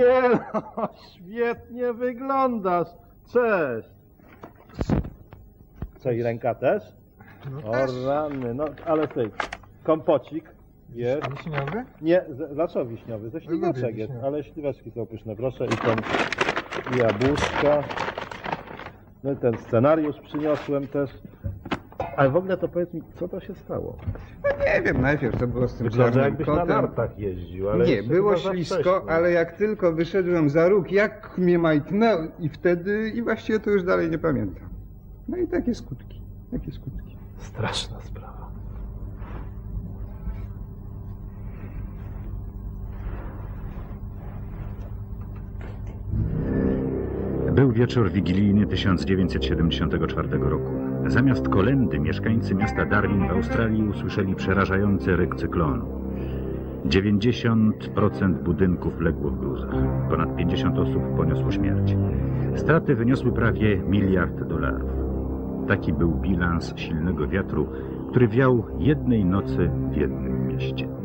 Nie no, świetnie wyglądasz. Cześć. Co i ręka też? No O rany, no ale ty, kompocik jest. A wiśniowy? Nie, z- dlaczego wiśniowy? Ze śliweczek jest, ale śliweczki są pyszne, proszę. I ten i jabłuszka. No i ten scenariusz przyniosłem też. Ale w ogóle to powiedz mi, co to się stało? No nie wiem, najpierw to było z tym Wygląda czarnym jakbyś na kotem. nartach jeździł, ale Nie, było ślisko, ale jak tylko wyszedłem za róg, jak mnie majtnęł i wtedy, i właściwie to już dalej nie pamiętam. No i takie skutki, takie skutki. Straszna sprawa. Był wieczór wigilijny 1974 roku. Zamiast kolendy mieszkańcy miasta Darwin w Australii usłyszeli przerażający ryk cyklonu. 90% budynków legło w gruzach. Ponad 50 osób poniosło śmierć. Straty wyniosły prawie miliard dolarów. Taki był bilans silnego wiatru, który wiał jednej nocy w jednym mieście.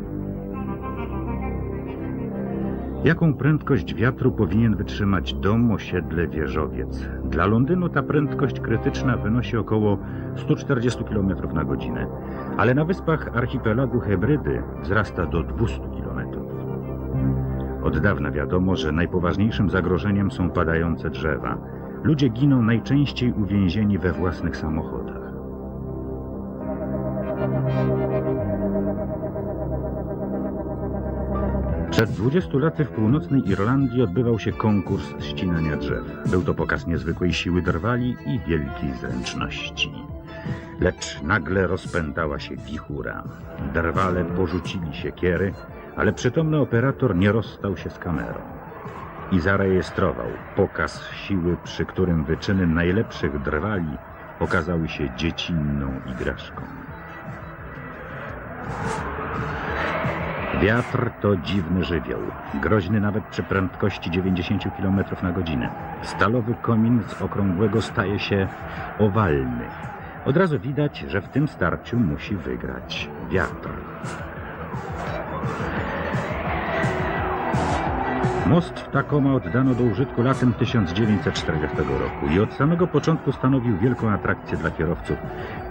Jaką prędkość wiatru powinien wytrzymać dom, osiedle, wieżowiec? Dla Londynu ta prędkość krytyczna wynosi około 140 km na godzinę, ale na wyspach archipelagu Hebrydy wzrasta do 200 km. Od dawna wiadomo, że najpoważniejszym zagrożeniem są padające drzewa. Ludzie giną najczęściej uwięzieni we własnych samochodach. Przed 20 laty w północnej Irlandii odbywał się konkurs ścinania drzew. Był to pokaz niezwykłej siły drwali i wielkiej zręczności. Lecz nagle rozpętała się wichura. Drwale porzucili siekiery, ale przytomny operator nie rozstał się z kamerą. I zarejestrował pokaz siły, przy którym wyczyny najlepszych drwali okazały się dziecinną igraszką. Wiatr to dziwny żywioł, groźny nawet przy prędkości 90 km na godzinę. Stalowy komin z okrągłego staje się owalny. Od razu widać, że w tym starciu musi wygrać wiatr. Most w Tacoma oddano do użytku latem 1940 roku i od samego początku stanowił wielką atrakcję dla kierowców.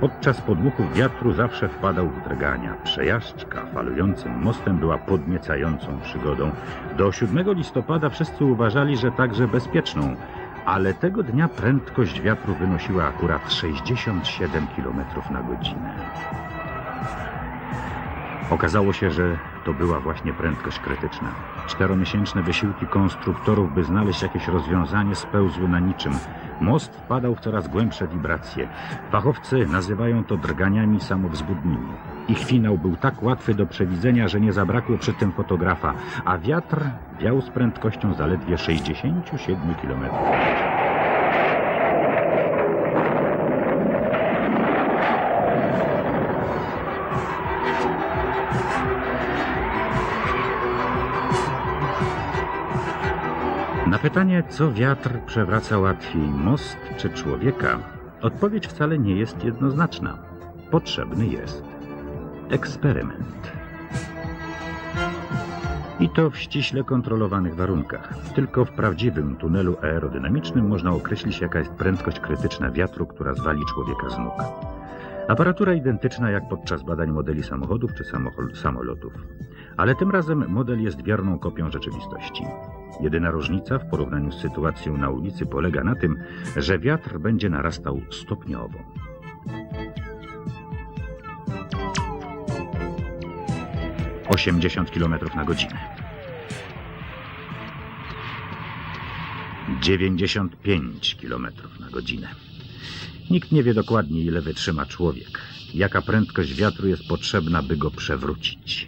Podczas podmuchów wiatru zawsze wpadał w drgania. Przejażdżka falującym mostem była podniecającą przygodą. Do 7 listopada wszyscy uważali, że także bezpieczną, ale tego dnia prędkość wiatru wynosiła akurat 67 km na godzinę. Okazało się, że to była właśnie prędkość krytyczna. Czteromiesięczne wysiłki konstruktorów, by znaleźć jakieś rozwiązanie, spełzły na niczym. Most wpadał w coraz głębsze wibracje. Fachowcy nazywają to drganiami samowzbudnymi. Ich finał był tak łatwy do przewidzenia, że nie zabrakło przy tym fotografa, a wiatr wiał z prędkością zaledwie 67 km. Pytanie, co wiatr przewraca łatwiej, most czy człowieka, odpowiedź wcale nie jest jednoznaczna. Potrzebny jest eksperyment. I to w ściśle kontrolowanych warunkach. Tylko w prawdziwym tunelu aerodynamicznym można określić, jaka jest prędkość krytyczna wiatru, która zwali człowieka z nóg. Aparatura identyczna jak podczas badań modeli samochodów czy samolotów. Ale tym razem model jest wierną kopią rzeczywistości. Jedyna różnica w porównaniu z sytuacją na ulicy polega na tym, że wiatr będzie narastał stopniowo. Osiemdziesiąt kilometrów na godzinę. 95 kilometrów na godzinę. Nikt nie wie dokładnie, ile wytrzyma człowiek, jaka prędkość wiatru jest potrzebna, by go przewrócić.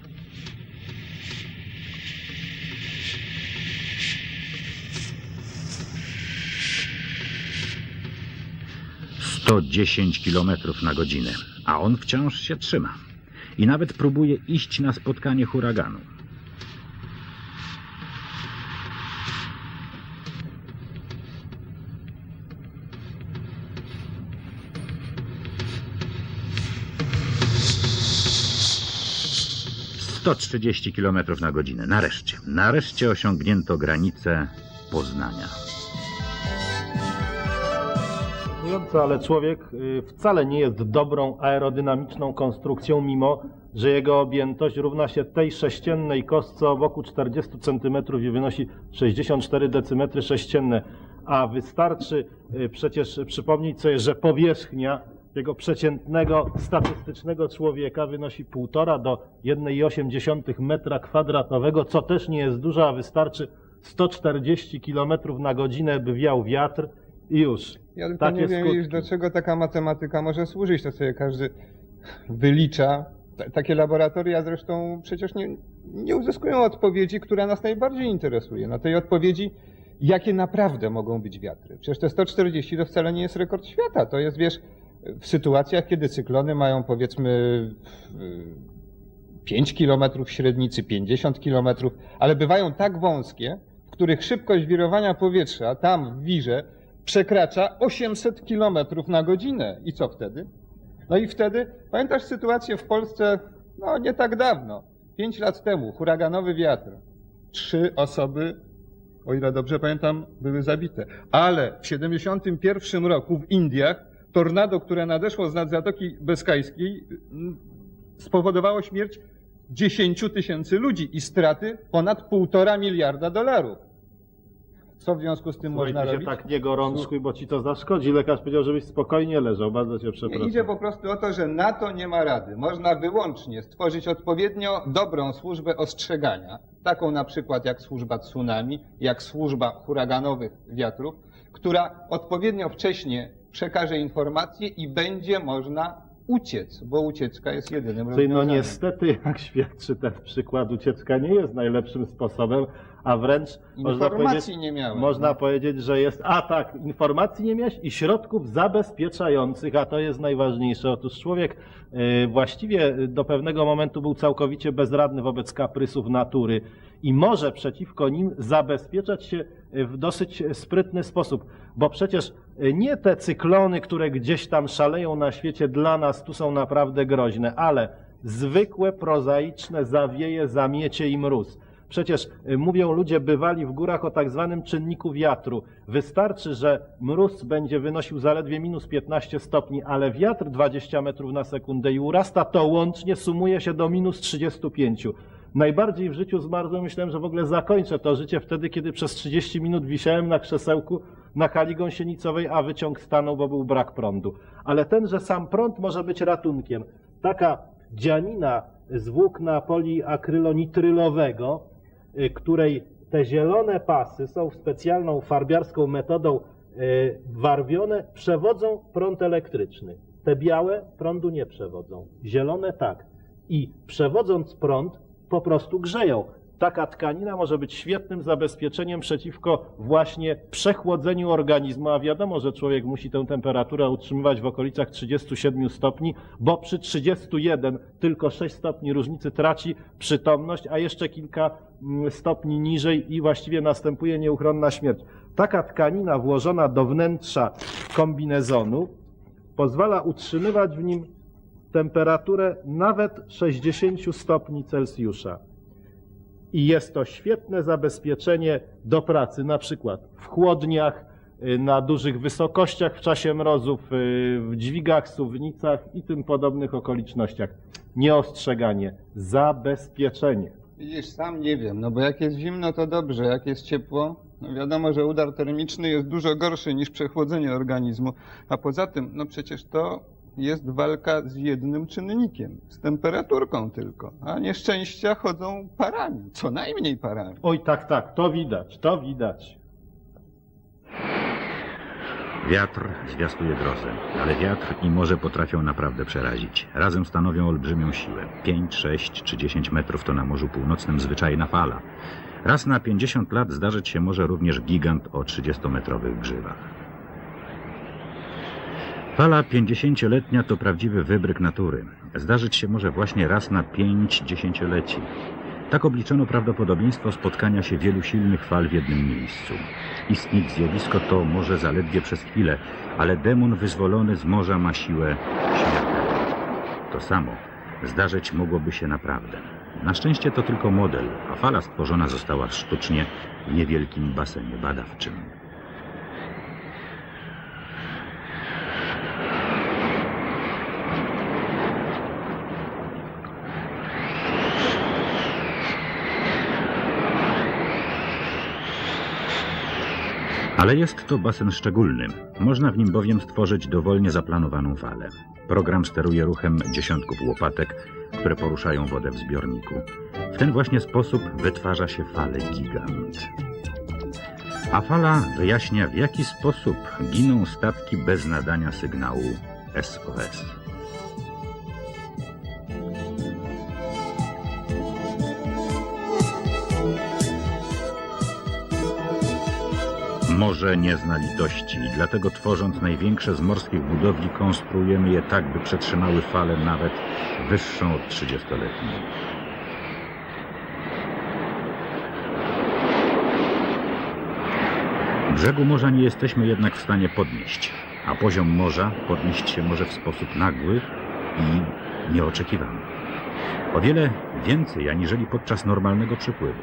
Sto dziesięć kilometrów na godzinę, a on wciąż się trzyma. I nawet próbuje iść na spotkanie huraganu. 130 km na godzinę. Nareszcie, nareszcie osiągnięto granicę Poznania. Ale człowiek y, wcale nie jest dobrą aerodynamiczną konstrukcją, mimo że jego objętość równa się tej sześciennej kostce o boku 40 cm i wynosi 64 dm sześcienne. A wystarczy y, przecież przypomnieć sobie, że powierzchnia tego przeciętnego statystycznego człowieka wynosi 1,5 do 1,8 metra kwadratowego, co też nie jest dużo, a wystarczy 140 km na godzinę, by wiał wiatr i już. Ja tylko Takie nie wiem, skutki. już do czego taka matematyka może służyć, to sobie każdy wylicza. Ta- Takie laboratoria zresztą przecież nie, nie uzyskują odpowiedzi, która nas najbardziej interesuje. Na tej odpowiedzi, jakie naprawdę mogą być wiatry. Przecież te 140 to wcale nie jest rekord świata. To jest, wiesz, w sytuacjach, kiedy cyklony mają powiedzmy y, 5 km średnicy, 50 km, ale bywają tak wąskie, w których szybkość wirowania powietrza tam w wirze przekracza 800 km na godzinę. I co wtedy? No i wtedy, pamiętasz sytuację w Polsce, no nie tak dawno, 5 lat temu, huraganowy wiatr. Trzy osoby, o ile dobrze pamiętam, były zabite. Ale w 71 roku w Indiach tornado, które nadeszło z nad Zatoki Beskajskiej, mm, spowodowało śmierć 10 tysięcy ludzi i straty ponad półtora miliarda dolarów. Co w związku z tym Słuchaj, można robić? tak nie gorączkuj, bo ci to zaszkodzi. Lekarz powiedział, żebyś spokojnie leżał. Bardzo cię przepraszam. idzie po prostu o to, że na to nie ma rady. Można wyłącznie stworzyć odpowiednio dobrą służbę ostrzegania, taką na przykład jak służba tsunami, jak służba huraganowych wiatrów, która odpowiednio wcześnie przekaże informacje i będzie można uciec, bo ucieczka jest jedynym Czyli no niestety, jak świadczy ten przykład, ucieczka nie jest najlepszym sposobem, a wręcz można powiedzieć, Informacji nie miałem. można powiedzieć, że jest, a tak, informacji nie miałeś i środków zabezpieczających, a to jest najważniejsze. Otóż człowiek y, właściwie do pewnego momentu był całkowicie bezradny wobec kaprysów natury i może przeciwko nim zabezpieczać się w dosyć sprytny sposób, bo przecież nie te cyklony, które gdzieś tam szaleją na świecie dla nas tu są naprawdę groźne, ale zwykłe, prozaiczne zawieje, zamiecie i mróz. Przecież y, mówią ludzie bywali w górach o tak zwanym czynniku wiatru. Wystarczy, że mróz będzie wynosił zaledwie minus 15 stopni, ale wiatr 20 metrów na sekundę i urasta, to łącznie sumuje się do minus 35. Najbardziej w życiu zmarzłem, myślałem, że w ogóle zakończę to życie wtedy, kiedy przez 30 minut wisiałem na krzesełku na hali gąsienicowej, a wyciąg stanął, bo był brak prądu. Ale ten, że sam prąd może być ratunkiem. Taka dzianina z włókna poliakrylonitrylowego, y, której te zielone pasy są specjalną farbiarską metodą y, warwione, przewodzą prąd elektryczny. Te białe prądu nie przewodzą, zielone tak. I przewodząc prąd, po prostu grzeją. Taka tkanina może być świetnym zabezpieczeniem przeciwko właśnie przechłodzeniu organizmu, a wiadomo, że człowiek musi tę temperaturę utrzymywać w okolicach 37 stopni, bo przy 31 tylko 6 stopni różnicy traci przytomność, a jeszcze kilka mm, stopni niżej i właściwie następuje nieuchronna śmierć. Taka tkanina włożona do wnętrza kombinezonu pozwala utrzymywać w nim temperaturę nawet 60 stopni Celsjusza. I jest to świetne zabezpieczenie do pracy, na przykład w chłodniach, y, na dużych wysokościach w czasie mrozów, y, w dźwigach, suwnicach i tym podobnych okolicznościach. Nie ostrzeganie, zabezpieczenie. Widzisz, sam nie wiem, no bo jak jest zimno, to dobrze, jak jest ciepło, no wiadomo, że udar termiczny jest dużo gorszy niż przechłodzenie organizmu. A poza tym, no przecież to jest walka z jednym czynnikiem, z temperaturką tylko. A nieszczęścia chodzą parami, co najmniej parami. Oj, tak, tak, to widać, to widać. Wiatr zwiastuje grozę, ale wiatr i morze potrafią naprawdę przerazić. Razem stanowią olbrzymią siłę. 5, 6 czy 10 metrów to na Morzu Północnym zwyczajna fala. Raz na 50 lat zdarzyć się może również gigant o 30-metrowych grzywach. Fala 50-letnia to prawdziwy wybryk natury. Zdarzyć się może właśnie raz na 5 dziesięcioleci. Tak obliczono prawdopodobieństwo spotkania się wielu silnych fal w jednym miejscu. Istnieć zjawisko to może zaledwie przez chwilę, ale demon wyzwolony z morza ma siłę śmiertelną. To samo zdarzyć mogłoby się naprawdę. Na szczęście to tylko model, a fala stworzona została sztucznie w niewielkim basenie badawczym. Ale jest to basen szczególny. Można w nim bowiem stworzyć dowolnie zaplanowaną falę. Program steruje ruchem dziesiątków łopatek, które poruszają wodę w zbiorniku. W ten właśnie sposób wytwarza się fale gigant. A fala wyjaśnia, w jaki sposób giną statki bez nadania sygnału SOS. Morze nie zna litości dlatego tworząc największe z morskich budowli konstruujemy je tak, by przetrzymały falę nawet wyższą od 30-letniej. Brzegu morza nie jesteśmy jednak w stanie podnieść, a poziom morza podnieść się może w sposób nagły i nieoczekiwany. O wiele więcej aniżeli podczas normalnego przepływu.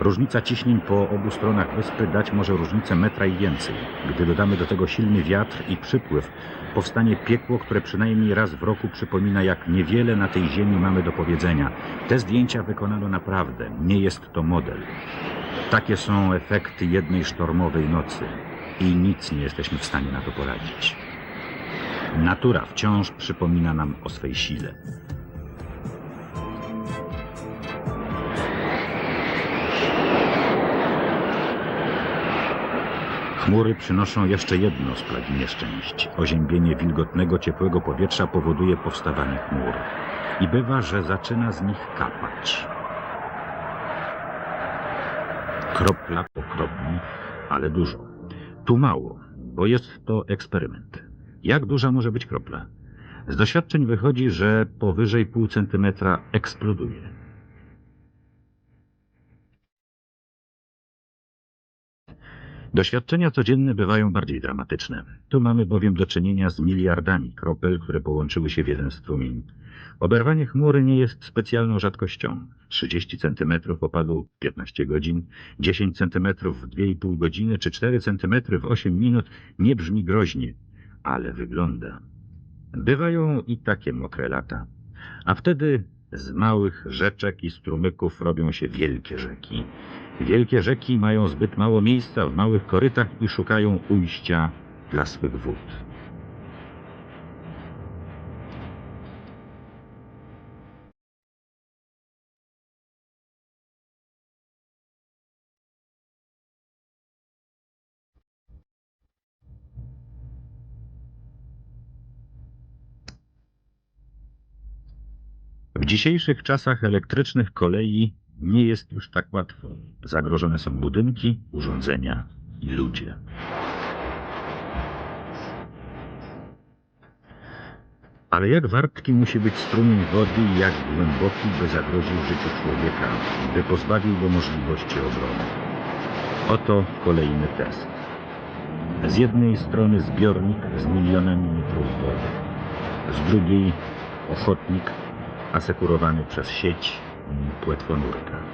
Różnica ciśnień po obu stronach wyspy dać może różnicę metra i więcej. Gdy dodamy do tego silny wiatr i przypływ, powstanie piekło, które przynajmniej raz w roku przypomina, jak niewiele na tej ziemi mamy do powiedzenia. Te zdjęcia wykonano naprawdę, nie jest to model. Takie są efekty jednej sztormowej nocy i nic nie jesteśmy w stanie na to poradzić. Natura wciąż przypomina nam o swej sile. Chmury przynoszą jeszcze jedno z plagi nieszczęść. Oziębienie wilgotnego, ciepłego powietrza powoduje powstawanie chmur. I bywa, że zaczyna z nich kapać. Kropla po kropli, ale dużo. Tu mało, bo jest to eksperyment. Jak duża może być kropla? Z doświadczeń wychodzi, że powyżej pół centymetra eksploduje. Doświadczenia codzienne bywają bardziej dramatyczne. Tu mamy bowiem do czynienia z miliardami kropel, które połączyły się w jeden strumień. Oberwanie chmury nie jest specjalną rzadkością. 30 cm opadu w 15 godzin, 10 cm w 2,5 godziny czy 4 cm w 8 minut nie brzmi groźnie, ale wygląda. Bywają i takie mokre lata. A wtedy z małych rzeczek i strumyków robią się wielkie rzeki. Wielkie rzeki mają zbyt mało miejsca w małych korytach i szukają ujścia dla swych wód. W dzisiejszych czasach elektrycznych kolei nie jest już tak łatwo. Zagrożone są budynki, urządzenia i ludzie. Ale jak wartki musi być strumień wody i jak głęboki, by zagroził życiu człowieka, by pozbawił go możliwości obrony. Oto kolejny test. Z jednej strony zbiornik z milionami litrów wody, z drugiej ochotnik asekurowany przez sieć i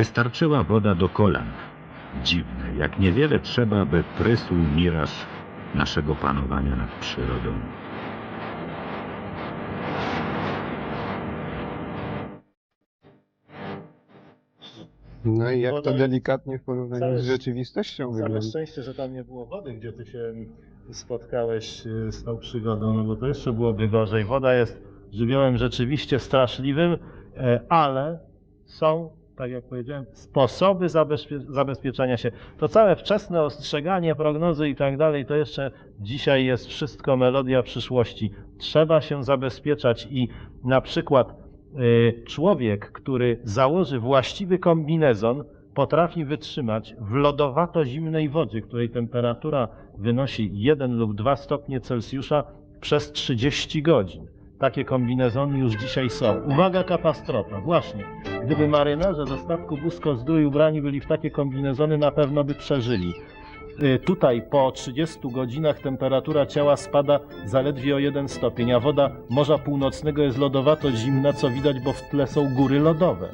Wystarczyła woda do kolan. Dziwne, jak niewiele trzeba, by prysł miraż naszego panowania nad przyrodą. No i jak to Woda- delikatnie w porównaniu Całe- z rzeczywistością Całe wygląda. szczęście, że tam nie było wody, gdzie ty się spotkałeś y, z tą przygodą, no bo to jeszcze byłoby gorzej. Woda jest żywiołem rzeczywiście straszliwym, e, ale są tak jak powiedziałem, sposoby zabezpie- zabezpieczania się. To całe wczesne ostrzeganie, prognozy i tak dalej, to jeszcze dzisiaj jest wszystko melodia przyszłości. Trzeba się zabezpieczać i na przykład y, człowiek, który założy właściwy kombinezon, potrafi wytrzymać w lodowato-zimnej wodzie, której temperatura wynosi 1 lub 2 stopnie Celsjusza przez 30 godzin. Takie kombinezony już dzisiaj są. Uwaga, katastrofa. Właśnie. Gdyby marynarze ze statku Busko Zdrój ubrani byli w takie kombinezony, na pewno by przeżyli. Y, Tutaj po 30 godzinach temperatura ciała spada zaledwie o 1 stopień, a woda Morza Północnego jest lodowato zimna, co widać, bo w tle są góry lodowe.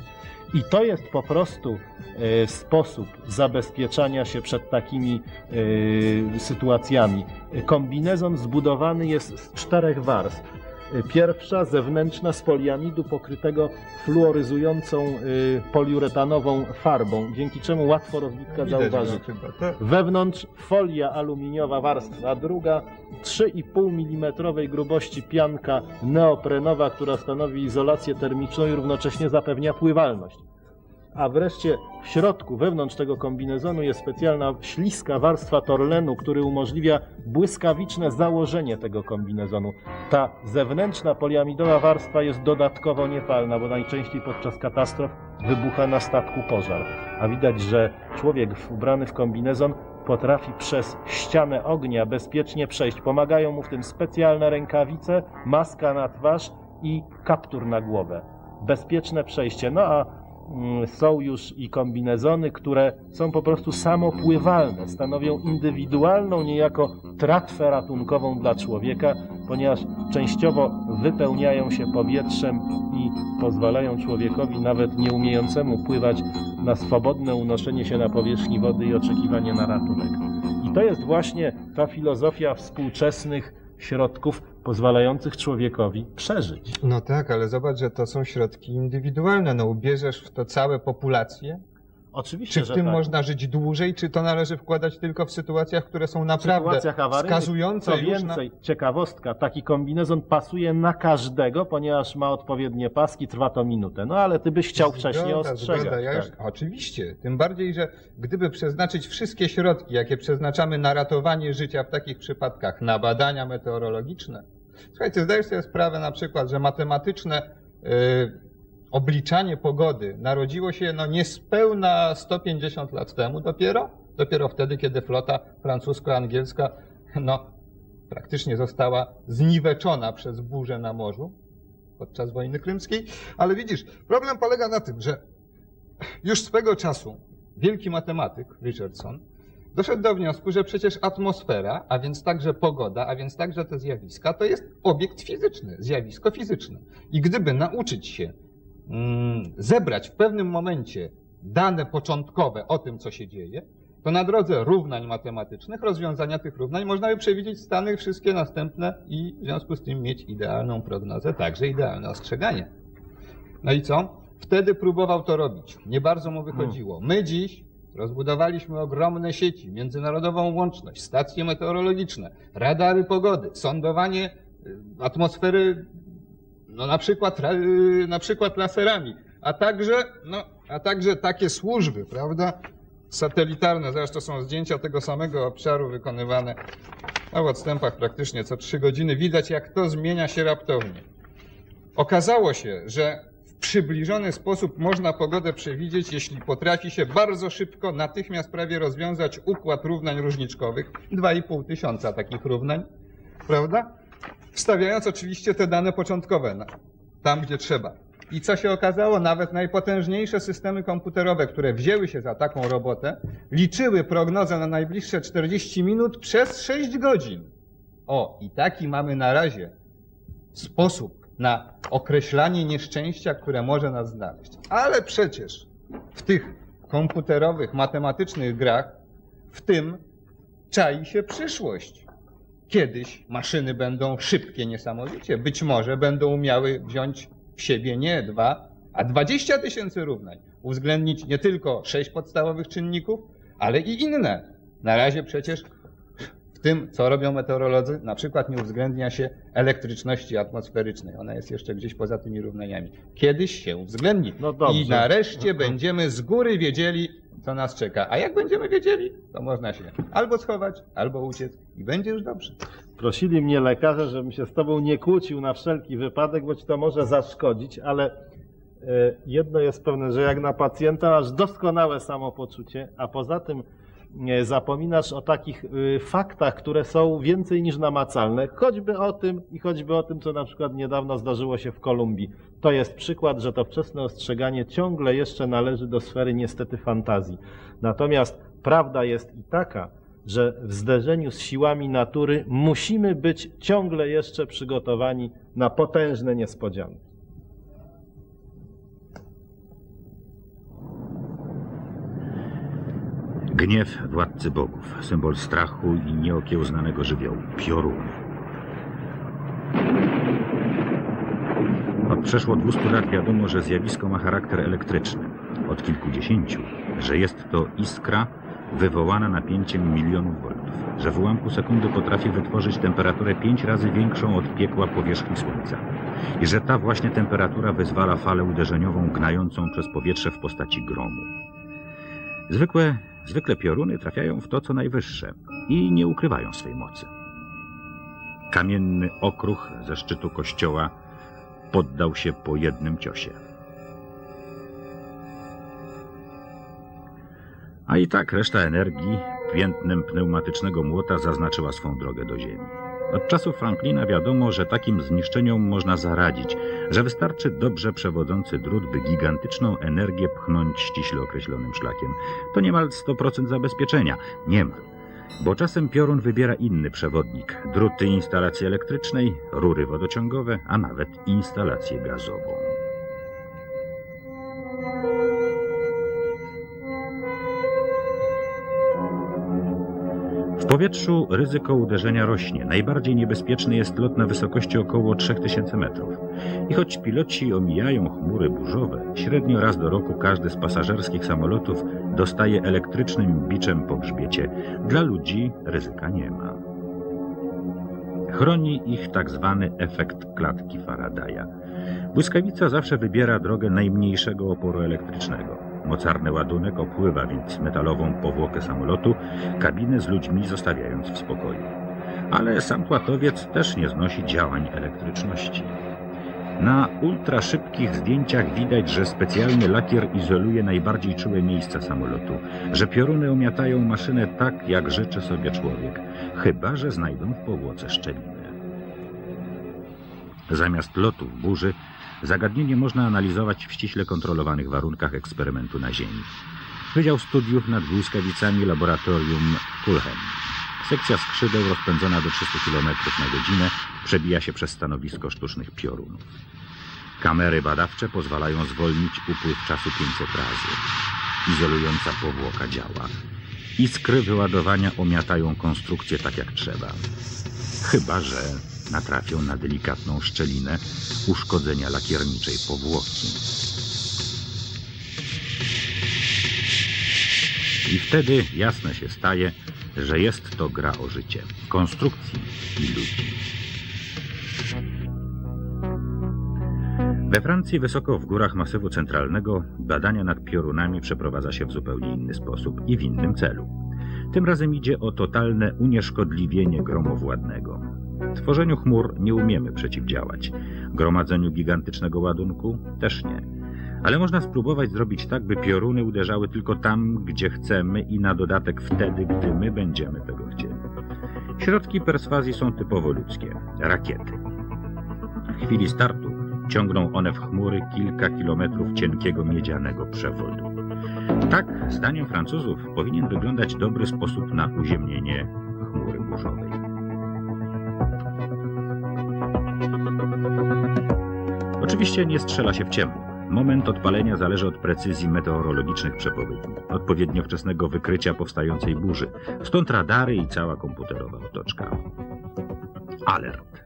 I to jest po prostu e, sposób zabezpieczania się przed takimi e, sytuacjami. Kombinezon zbudowany jest z czterech warstw. E, Pierwsza zewnętrzna z poliamidu pokrytego fluoryzującą e, poliuretanową farbą, dzięki czemu łatwo rozbitka zauważyć. chyba, tak? Wewnątrz folia aluminiowa warstwa druga, 3,5 mm grubości pianka neoprenowa, która stanowi izolację termiczną i równocześnie zapewnia pływalność. A wreszcie w środku, wewnątrz tego kombinezonu jest specjalna śliska warstwa torlenu, który umożliwia błyskawiczne założenie tego kombinezonu. Ta zewnętrzna poliamidowa warstwa jest dodatkowo niepalna, bo najczęściej podczas katastrof wybucha na statku pożar. A widać, że człowiek ubrany w kombinezon potrafi przez ścianę ognia bezpiecznie przejść. Pomagają mu w tym specjalne rękawice, maska na twarz i kaptur na głowę. Bezpieczne przejście. No a są już i kombinezony, które są po prostu samopływalne, stanowią indywidualną niejako tratwę ratunkową dla człowieka, ponieważ częściowo wypełniają się powietrzem i pozwalają człowiekowi, nawet nieumiejącemu pływać, na swobodne unoszenie się na powierzchni wody i oczekiwanie na ratunek. I to jest właśnie ta filozofia współczesnych środków pozwalających człowiekowi przeżyć. No tak, ale zobacz, że to są środki indywidualne. No ubierzesz w to całe populacje. Oczywiście, Czy w tym tak. można żyć dłużej, czy to należy wkładać tylko w sytuacjach, które są naprawdę sytuacjach awaryjnych, wskazujące co już na... więcej, ciekawostka, taki kombinezon pasuje na każdego, ponieważ ma odpowiednie paski, trwa to minutę. No ale ty byś chciał wcześniej Zgoda, ostrzegać. zgoda. Ja już, tak. Oczywiście. Tym bardziej, że gdyby przeznaczyć wszystkie środki, jakie przeznaczamy na ratowanie życia w takich przypadkach, na badania meteorologiczne. Słuchaj, ty zdajesz sobie sprawę na przykład, że matematyczne y, obliczanie pogody narodziło się no niespełna 150 lat temu dopiero. Dopiero wtedy, kiedy flota francusko-angielska no, praktycznie została zniweczona przez burzę na morzu podczas wojny krymskiej. Ale widzisz, problem polega na tym, że już swego czasu wielki matematyk Richardson doszedł do wniosku, że przecież atmosfera, a więc także pogoda, a więc także te zjawiska, to jest obiekt fizyczny, zjawisko fizyczne. I gdyby nauczyć się zebrać w pewnym momencie dane początkowe o tym, co się dzieje, to na drodze równań matematycznych, rozwiązania tych równań, można by przewidzieć stany wszystkie następne i w związku z tym mieć idealną prognozę, także idealne ostrzeganie. No i co? Wtedy próbował to robić. Nie bardzo mu wychodziło. My dziś rozbudowaliśmy ogromne sieci, międzynarodową łączność, stacje meteorologiczne, radary pogody, sądowanie y, atmosfery, no na przykład, y, na przykład laserami, a także, no, a także takie służby, prawda? Satelitarne, zresztą są zdjęcia tego samego obszaru wykonywane w odstępach praktycznie co trzy godziny. Widać, jak to zmienia się raptownie. Okazało się, że w przybliżony sposób można pogodę przewidzieć, jeśli potrafi się bardzo szybko, natychmiast prawie rozwiązać układ równań różniczkowych. 2,5 tysiąca takich równań, prawda? Wstawiając oczywiście te dane początkowe tam, gdzie trzeba. I co się okazało? Nawet najpotężniejsze systemy komputerowe, które wzięły się za taką robotę, liczyły prognozę na najbliższe 40 minut przez 6 godzin. O, i taki mamy na razie sposób na określanie nieszczęścia, które może nas znaleźć. Ale przecież w tych komputerowych, matematycznych grach, w tym czai się przyszłość. Kiedyś maszyny będą szybkie niesamowicie. Być może będą umiały wziąć w siebie nie dwa, a dwadzieścia tysięcy równań. Uwzględnić nie tylko sześć podstawowych czynników, ale i inne. Na razie przecież W tym, co robią meteorolodzy, na przykład nie uwzględnia się elektryczności atmosferycznej. Ona jest jeszcze gdzieś poza tymi równaniami. Kiedyś się uwzględni. No. I nareszcie będziemy z góry wiedzieli, co nas czeka. A jak będziemy wiedzieli, to można się albo schować, albo uciec i będzie już dobrze. Prosili mnie lekarze, żebym się z tobą nie kłócił na wszelki wypadek, bo ci to może zaszkodzić, ale e, jedno jest pewne, że jak na pacjenta masz doskonałe samopoczucie, a poza tym zapominasz o takich e, faktach, które są więcej niż namacalne, choćby o tym i choćby o tym, co na przykład niedawno zdarzyło się w Kolumbii. To jest przykład, że to wczesne ostrzeganie ciągle jeszcze należy do sfery niestety fantazji. Natomiast prawda jest i taka, że w zderzeniu z siłami natury musimy być ciągle jeszcze przygotowani na potężne niespodzianki. Gniew władcy bogów, symbol strachu i nieokiełznanego żywiołu, piorun. Od przeszło 200 lat wiadomo, że zjawisko ma charakter elektryczny. Od kilkudziesięciu, że jest to iskra wywołana napięciem milionów voltów, że w ułamku sekundy potrafi wytworzyć temperaturę pięć razy większą od piekła powierzchni Słońca i że ta właśnie temperatura wyzwala falę uderzeniową gnającą przez powietrze w postaci gromu. Zwykłe, zwykle pioruny trafiają w to, co najwyższe i nie ukrywają swej mocy. Kamienny okruch ze szczytu kościoła poddał się po jednym ciosie. A i tak reszta energii piętnem pneumatycznego młota zaznaczyła swą drogę do ziemi. Od czasów Franklina wiadomo, że takim zniszczeniom można zaradzić, że wystarczy dobrze przewodzący drut, by gigantyczną energię pchnąć ściśle określonym szlakiem. To niemal 100% zabezpieczenia. Niemal. Bo czasem piorun wybiera inny przewodnik. Druty instalacji elektrycznej, rury wodociągowe, a nawet instalację gazową. Powietrzu ryzyko uderzenia rośnie. Najbardziej niebezpieczny jest lot na wysokości około 3000 metrów. I choć piloci omijają chmury burzowe, średnio raz do roku każdy z pasażerskich samolotów dostaje elektrycznym biczem po grzbiecie. Dla ludzi ryzyka nie ma. Chroni ich tak zwany efekt klatki Faradaya. Błyskawica zawsze wybiera drogę najmniejszego oporu elektrycznego. Mocarny ładunek opływa więc metalową powłokę samolotu, kabinę z ludźmi zostawiając w spokoju. Ale sam płatowiec też nie znosi działań elektryczności. Na ultraszybkich zdjęciach widać, że specjalny lakier izoluje najbardziej czułe miejsca samolotu, że pioruny omiatają maszynę tak, jak życzy sobie człowiek, chyba że znajdą w powłoce szczeliny. Zamiast lotu w burzy, zagadnienie można analizować w ściśle kontrolowanych warunkach eksperymentu na Ziemi. Wydział Studiów nad Błyskawicami Laboratorium Kulhem. Sekcja skrzydeł rozpędzona do 300 km na godzinę przebija się przez stanowisko sztucznych piorunów. Kamery badawcze pozwalają zwolnić upływ czasu 500 razy. Izolująca powłoka działa. Iskry wyładowania omiatają konstrukcję tak jak trzeba. Chyba, że natrafią na delikatną szczelinę uszkodzenia lakierniczej powłoki. I wtedy jasne się staje, że jest to gra o życie, konstrukcji i ludzi. We Francji, wysoko w górach masywu centralnego, badania nad piorunami przeprowadza się w zupełnie inny sposób i w innym celu. Tym razem idzie o totalne unieszkodliwienie gromowładnego. Tworzeniu chmur nie umiemy przeciwdziałać. Gromadzeniu gigantycznego ładunku też nie. Ale można spróbować zrobić tak, by pioruny uderzały tylko tam, gdzie chcemy i na dodatek wtedy, gdy my będziemy tego chcieli. Środki perswazji są typowo ludzkie. Rakiety. W chwili startu ciągną one w chmury kilka kilometrów cienkiego miedzianego przewodu. Tak, zdaniem Francuzów, powinien wyglądać dobry sposób na uziemnienie chmury burzowej. Oczywiście nie strzela się w ciemno. Moment odpalenia zależy od precyzji meteorologicznych przepowiedni, odpowiednio wczesnego wykrycia powstającej burzy, stąd radary i cała komputerowa otoczka. Alert.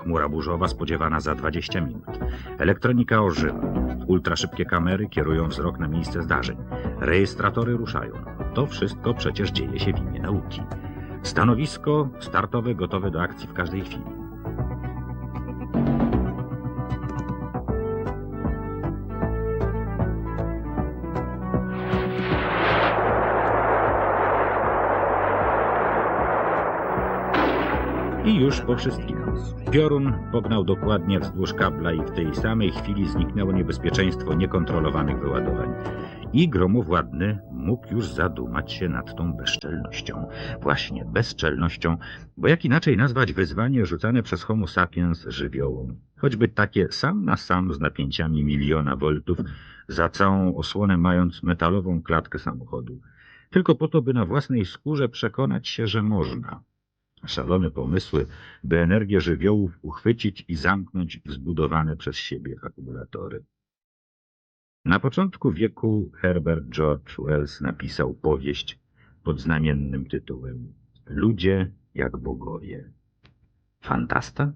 Chmura burzowa spodziewana za 20 minut. Elektronika ożywa. Ultraszybkie kamery kierują wzrok na miejsce zdarzeń. Rejestratory ruszają. To wszystko przecież dzieje się w imię nauki. Stanowisko startowe gotowe do akcji w każdej chwili. I już po wszystkim. Piorun pognał dokładnie wzdłuż kabla i w tej samej chwili zniknęło niebezpieczeństwo niekontrolowanych wyładowań. I gromowładny mógł już zadumać się nad tą bezczelnością. Właśnie bezczelnością, bo jak inaczej nazwać wyzwanie rzucane przez homo sapiens żywiołom? Choćby takie sam na sam z napięciami miliona voltów, za całą osłonę mając metalową klatkę samochodu. Tylko po to, by na własnej skórze przekonać się, że można. Szalone pomysły, by energię żywiołów uchwycić i zamknąć w zbudowane przez siebie akumulatory. Na początku wieku Herbert George Wells napisał powieść pod znamiennym tytułem Ludzie jak bogowie. Fantasta?